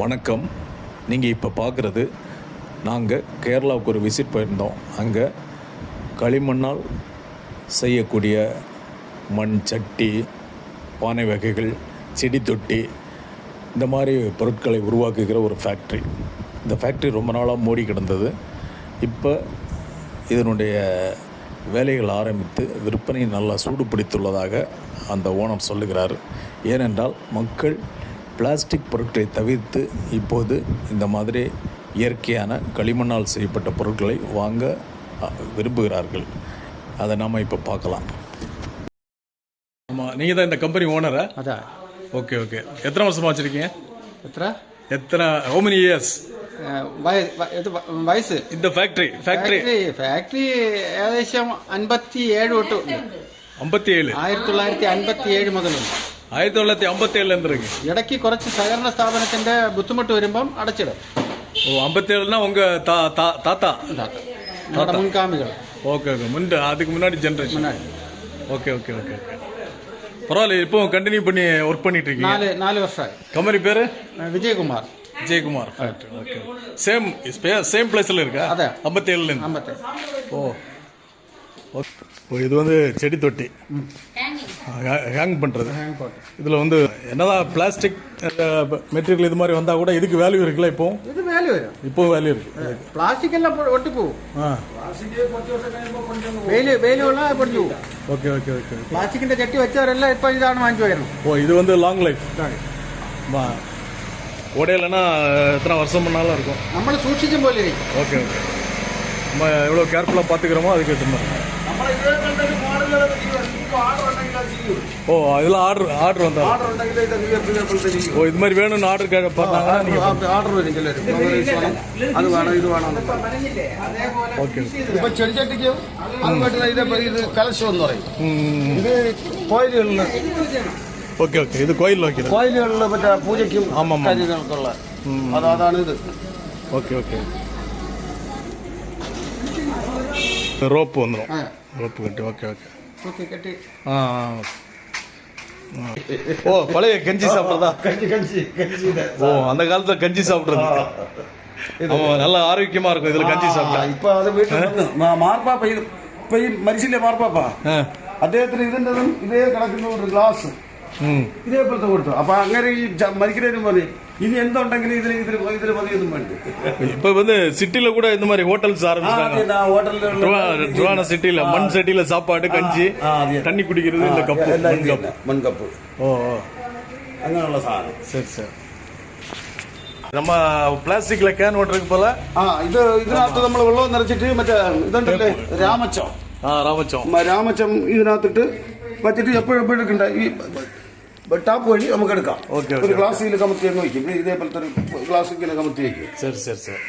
வணக்கம். நீங்கள் இப்போ பார்க்குறது நாங்கள் கேரளாவுக்கு ஒரு விசிட் போயிருந்தோம். அங்கே களிமண்ணால் செய்யக்கூடிய மண் சட்டி பானை வகைகள் செடி தொட்டி இந்த மாதிரி பொருட்களை உருவாக்குகிற ஒரு ஃபேக்ட்ரி இந்த ஃபேக்ட்ரி ரொம்ப நாளாக மூடி கிடந்தது. இப்போ இதனுடைய வேலைகள் ஆரம்பித்து விற்பனை நல்லா சூடு பிடித்துள்ளதாக அந்த ஓனர் சொல்லுகிறார். ஏனென்றால் மக்கள் பிளாஸ்டிக் பொருட்களை தவிர்த்து இப்போது இந்த மாதிரி இயற்கையான களிமண்ணால் செய்யப்பட்ட பொருட்களை வாங்க அ, விரும்புகிறார்கள் அதை நாம் இப்போ பார்க்கலாம் ஆமாம் நீங்கள் தான் இந்த கம்பெனி ஓனரா അതാ ஓகே ஓகே எத்தனை வருஷமாக வச்சுருக்கீங்க എത്ര எத்தனை ஹோ மெனி இயர்ஸ் ആ, വയ- വ- ഇത് വ- വയസ്സ് இந்த ஃபேக்ட்ரி ஃபேக்ட்ரி ഫാക്ടറി ഫാക്ടറി ഏകദേശം അൻപത്തി ഏഴ് തൊട്ട് ഉണ്ട് ஐம்பத்தி ஏழு ആയിരത്തി തൊള്ളായിരത്തി അൻപത്തി ഏഴ് മുതലുണ്ട് ஆயிரத்தி தொள்ளாயிரத்தி ஐம்பத்தி ஏழுலேருந்து இருக்கு ഇടയ്ക്ക് കുറച്ച് സഹകരണ സ്ഥാപനത്തിന്റെ ബുദ്ധിമുട്ട് വരുമ്പം അടച്ചിടും ஓ ஐம்பத்தி ஏழுனா உங்கள் தா தா தாத்தா ഉണ്ടാക്കും നമ്മുടെ മുൻഗാമികൾ ஓகே ஓகே முன் அதுக்கு முன்னாடி generation മുന്നാടി okay okay okay okay பரவாயில்ல இப்போ கண்டினியூ பண்ணி ஒர்க் பண்ணிட்டு இருக்கீங்க നാല് നാല് വർഷമായി கம்பெனி பேரு ആ, Vijayakumar Vijayakumar factory okay same same பிளேஸ்ல இருக்கா அதே. ஐம்பத்தி ஏழுலேருந்து അമ്പത്തെ ஓ ஓகே. ஓ இது வந்து செடி தொட்டி ஹேங் பண்ணுறது കോട്ടെ இதில் வந்து என்னதான் பிளாஸ்டிக் மெட்டீரியல் இது மாதிரி வந்தால் கூட இதுக்கு வேல்யூ இருக்குல்ல இப்போ ഇത് വേല വരും இப்போவும் வேல்யூ இருக்கு പ്ലാസ്റ്റിക് എല്ലാം പൊ- ഒട്ടിപ്പോവും ஆ വെയില് വെയിലുള്ള പൊടിച്ചു പോകും ஓகே ஓகே ஓகே പ്ലാസ്റ്റിക്കിന്റെ ചട്ടി വെച്ചവരെല്ലാം ഇപ്പൊ ഇതാണ് വാങ്ങിച്ചു വരുന്നത് ஓ இது வந்து லாங் லைஃப் உடையலைன்னா எத்தனை வருஷம் பண்ணாலும் இருக்கும் നമ്മൾ സൂക്ഷിക്കും പോലെ ഇരിക്കും ஓகே ஓகே நம்ம எவ்வளோ கேர்ஃபுல்லாக பார்த்துக்கிறோமோ அதுக்கு ஏற்ற மாதிரி ஓ அதில் ஆர்டர் ஆர்டர் வந்தா ஓ இது மாதிரி வேணும்னு ஆர்டர் கே பார்த்தாங்கன்னா நீங்கள் ഓർഡർ വരും ചിലർ അത് വേണം ഇത് വേണം ஓகே ഇപ്പൊ ചെടിച്ചട്ടിക്കും അതുമായിട്ട് ഇത് ഇത് കലശം എന്ന് പറയും ம் ഇത് കോയിലുകളിൽ ஓகே ஓகே இது கோயில் வைக்கிறது കോയിലുകളിൽ മറ്റേ പൂജയ്ക്കും ആമാ, ആമാ. കാര്യങ്ങൾക്കുള്ള അത് അതാണ് ഇത് ஓகே ஓகே ரோப்பு வந்துடும் ரோப்பு கட்டி ஓகே ஓகே തൂക്കി കെട്ടി ஆ ஆ. ஆ. ஓ பழைய கஞ்சி சாப்பிட்றதா കഞ്ചി കഞ്ചി കഞ്ചി ஓ அந்த காலத்துல கஞ்சி சாப்பிட்றது ஆமா நல்ல ஆரோக்கியமா இருக்கும் இதுல கஞ்சி சாப்பிட்டா ഇപ്പൊ അത് വീട്ടിൽ വന്ന് മാ- മാർപ്പാപ്പ ഇത് ഇപ്പൊ ഈ മരിച്ചില്ലേ മാർപ്പാപ്പ ஆ. അദ്ദേഹത്തിന് ഇതിൻ്റെതും ഇതേ കിടക്കുന്ന ഒരു ഗ്ലാസ് ம் ഇതേപോലത്തെ കൊടുത്തു അപ്പൊ അങ്ങനെ ഈ ച- മരിക്കുന്നതിന് മതി ഇനി എന്തുണ്ടെങ്കിലും ഇതിന് ഇതിന് ഇതിന് മതിയൊന്നും വേണ്ട இப்ப வந்து சிட்டில கூட இந்த மாதிரி ஹோட்டல்ஸ் ആ, ஆரம்பிச்சிட்டாங்க പിന്നെ ഹോട്ടലിലുള്ള திருவா- திருவான சிட்டில மண் சட்டியில சாப்பாடு கஞ்சி ആ, അതെ. தண்ணி குடிக்கிறது இந்த கப்பு എല്ലാം மண் ഇത് கப்பு തന്നെ, മൺകപ്പ് ஓ ஓ അങ്ങനെയുള്ള സാധനം சரி சரி நம்ம பிளாஸ்டிக்ல கேன் ஓட்டுறதுக்கு போல ആ ഇത് ഇതിനകത്ത് നമ്മൾ വെള്ളം നിറച്ചിട്ട് മറ്റേ ഇതുണ്ടല്ലേ രാമച്ചം ஆ ராமச்சம் മ- രാമച്ചം ഇതിനകത്തിട്ട് വച്ചിട്ട് എപ്പോഴും എപ്പോഴും എടുക്കണ്ട ഈ ടാപ്പ് വഴി നമുക്ക് എടുക്കാം ഓക്കേ, ഒരു ഗ്ലാസ്സിൽ കമത്തി അങ്ങ് വയ്ക്കും ഇത് ഇതേപോലത്തെ ഒരു ഗ്ലാസ് ഇങ്ങനെ കമത്തി വയ്ക്കും சரி சரி சரி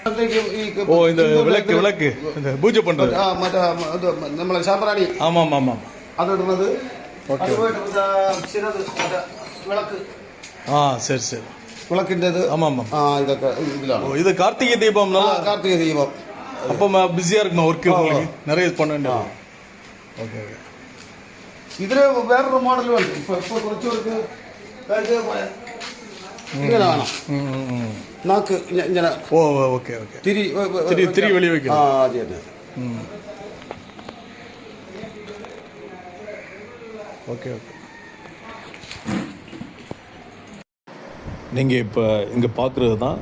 അപ്പോഴത്തേക്കും ഈ ஓ இந்த விளக்கு விளக்கு இந்த பூஜை பண்றது ആ, മറ്റേ ഇത് നമ്മളെ ശാമ്പ്രാണി ஆமா ஆமா ആമാ അതിടുന്നത് അതുമായിട്ട് മറ്റേ ചിലത് മറ്റേ വിളക്ക് ஆ சரி சரி വിളക്കിൻ്റെത് ஆமா ஆமா ആ ഇതൊക്കെ ஓ ഇതിലാണ് இது கார்த்திகை தீபம் ആ, நல்லா കാർത്തിക ദീപം அப்போ பிஸியா இருக்குமா ஒர்க் உங்களுக்கு நிறைய பண்ண வேண்டியது ஓகே ஓகே ഇതിന് വേറൊരു മോഡലും ഉണ്ട് ഇപ്പൊ ഇപ്പൊ കുറച്ച് പേർക്ക് ഇത് പോലെ ഇങ്ങനെ കാണാം ம், ம், ம். നാക്ക് ഇങ്ങ- ഇങ്ങനെ ஓ ஓகே ஓகே തിരി திரி திரி வெளியே ആ வைக்கணும் അത് തന്നെ ம் ஓகே ஓகே நீங்கள் இப்போ இங்கே பார்க்குறது தான்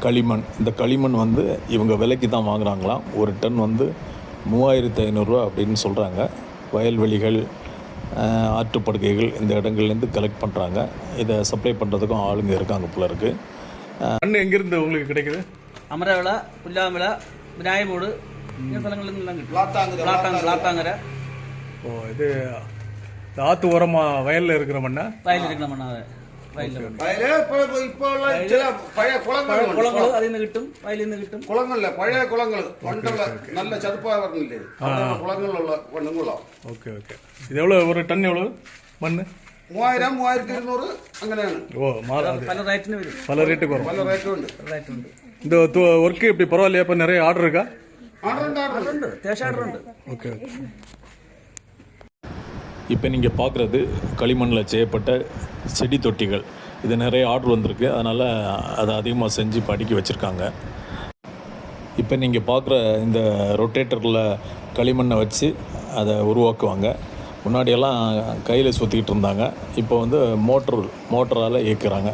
களிமண் இந்த களிமண் வந்து இவங்க விலைக்கு தான் வாங்குறாங்களாம் ஒரு டன் வந்து மூவாயிரத்து ஐநூறுரூவா அப்படின்னு சொல்கிறாங்க வயல்வெளிகள் ஆற்றுப்படுக்கைகள் இந்த இடங்கள்லேருந்து கலெக்ட் பண்ணுறாங்க இதை சப்ளை பண்ணுறதுக்கும் ஆளுங்க இருக்காங்க போல இருக்குது மண் எங்கேருந்து உங்களுக்கு கிடைக்குது? அமரவிளா புல்லாமல விநாயகமூடு ஸ்தலங்கள்ல ஓ இது ஆற்று ஓரமாக வயலில் இருக்கிற மண்ணா? வயலில் இருக்கிற மண்ணா മണ്ണ് വയല് ഇപ്പൊ ഇപ്പൊ ഉള്ള ചില പഴയ കുളങ്ങളുണ്ട് കുളങ്ങൾ അതിൽ നിന്ന് കിട്ടും വയലിൽ നിന്ന് കിട്ടും കുളങ്ങളില്ല പഴയ കുളങ്ങൾ പണ്ടുള്ള നല്ല ചതുപ്പായ പറഞ്ഞില്ലേ അവിടെയുള്ള കുളങ്ങളിലുള്ള പെണ്ണുങ്ങളാണ് ஓகே ஓகே இது எவ்வளோ ஒரு டன் எவ்வளோ மண் മൂവായിരം മൂവായിരത്തി ഇരുന്നൂറ് അങ്ങനെയാണ് ஓ மாறாது പല റേറ്റിന് വരും பல ரேட்டுக்கு வரும் പല റേറ്റും ഉണ്ട് റേറ്റ് ഉണ്ട് இந்த ஒர்க்கு இப்படி பரவாயில்லையா இப்போ நிறைய ஆர்டர் இருக்கா ആർഡർ ഉണ്ട് ആർഡർ ഉണ്ട് ഉണ്ട് അത്യാവശ്യം ഓർഡർ ഉണ്ട് ஓகே ஓகே இப்போ நீங்கள் பார்க்குறது களிமண்ணில் செய்யப்பட்ட செடி தொட்டிகள். இது நிறைய ஆர்டர் வந்திருக்கு. அதனால் அதை அதிகமாக செஞ்சு படிக்க வச்சுருக்காங்க. இப்போ நீங்கள் பார்க்குற இந்த ரொட்டேட்டரில் களிமண்ணை வச்சு அதை உருவாக்குவாங்க. முன்னாடியெல்லாம் கையில் சுற்றிக்கிட்டு இருந்தாங்க. இப்போ வந்து மோட்டர் மோட்டரால் இயக்குறாங்க.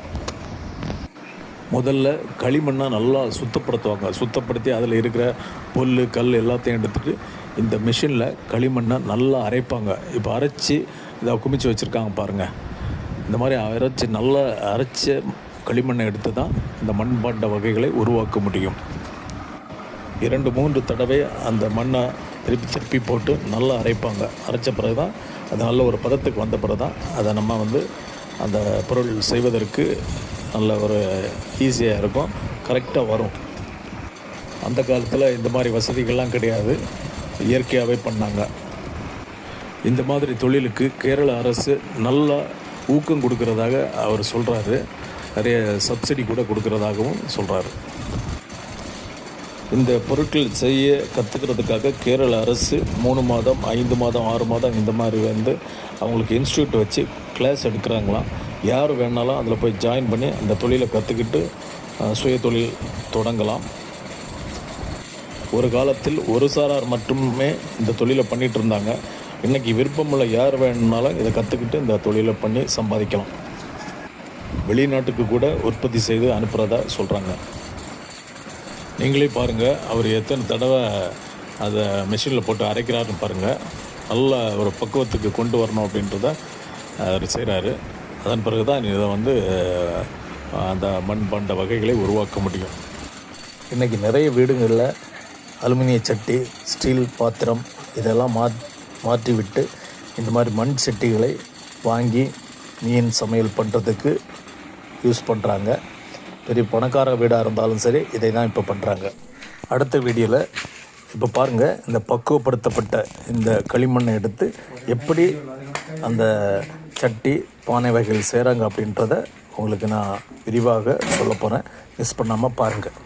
முதல்ல களிமண்ணை நல்லா சுத்தப்படுத்துவாங்க. சுத்தப்படுத்தி அதில் இருக்கிற புல் கல் எல்லாத்தையும் எடுத்துகிட்டு இந்த மிஷினில் களிமண்ணை நல்லா அரைப்பாங்க. இப்போ அரைச்சி இதை குமிச்சு வச்சுருக்காங்க பாருங்கள் இந்த மாதிரி அரைச்சி நல்லா அரைச்ச களிமண்ணை எடுத்து தான் இந்த மண்பாண்ட வகைகளை உருவாக்க முடியும். இரண்டு மூன்று தடவை அந்த மண்ணை திருப்பி திருப்பி போட்டு நல்லா அரைப்பாங்க. அரைச்ச பிறகு தான் அது நல்ல ஒரு பதத்துக்கு வந்த பிறகு தான் அதை நம்ம வந்து அந்த பொருள் செய்வதற்கு நல்ல ஒரு ஈஸியாக இருக்கும். கரெக்டாக வரும். அந்த காலத்தில் இந்த மாதிரி வசதிகள்லாம் கிடையாது. இயற்கையாகவே பண்ணாங்க. இந்த மாதிரி தொழிலுக்கு கேரள அரசு நல்லா ஊக்கம் கொடுக்கறதாக அவர் சொல்கிறாரு நிறைய சப்சிடி கூட கொடுக்கறதாகவும் சொல்கிறாரு இந்த பொருட்கள் செய்ய கற்றுக்கிறதுக்காக கேரள அரசு மூணு மாதம் ஐந்து மாதம் ஆறு மாதம் இந்த மாதிரி வந்து அவங்களுக்கு இன்ஸ்டியூட் வச்சு கிளாஸ் எடுக்கிறாங்களாம் யார் வேணாலும் அதில் போய் ஜாயின் பண்ணி அந்த தொழிலை கற்றுக்கிட்டு சுய தொழில் தொடங்கலாம். ஒரு காலத்தில் ஒரு சாரார் மட்டுமே இந்த தொழிலை பண்ணிகிட்டு இருந்தாங்க. இன்றைக்கி விருப்பமுள்ள யார் வேணும்னாலும் இதை கற்றுக்கிட்டு இந்த தொழிலை பண்ணி சம்பாதிக்கலாம். வெளிநாட்டுக்கு கூட உற்பத்தி செய்து அனுப்புகிறதா சொல்கிறாங்க நீங்களே பாருங்கள் அவர் எத்தனை தடவை அதை மிஷினில் போட்டு அரைக்கிறாருன்னு பாருங்கள் நல்ல ஒரு பக்குவத்துக்கு கொண்டு வரணும் அப்படின்றத அவர் செய்கிறாரு அதன் பிறகு தான் இதை வந்து அந்த அந்த மண்பாண்ட வகைகளை உருவாக்க முடியும். இன்றைக்கி நிறைய வீடுங்களில் அலுமினிய சட்டி ஸ்டீல் பாத்திரம் இதெல்லாம் மா மாற்றிவிட்டு இந்த மாதிரி மண் சட்டிகளை வாங்கி மீன் சமையல் பண்ணுறதுக்கு யூஸ் பண்ணுறாங்க பெரிய பணக்கார வீடாக இருந்தாலும் சரி இதை தான் இப்போ பண்ணுறாங்க அடுத்த வீடியோவில் இப்போ பாருங்கள் இந்த பக்குவப்படுத்தப்பட்ட இந்த களிமண்ணை எடுத்து எப்படி அந்த சட்டி பானை வகைகள் செய்கிறாங்க அப்படின்றத உங்களுக்கு நான் விரிவாக சொல்ல போகிறேன் மிஸ் பண்ணாமல் பாருங்கள்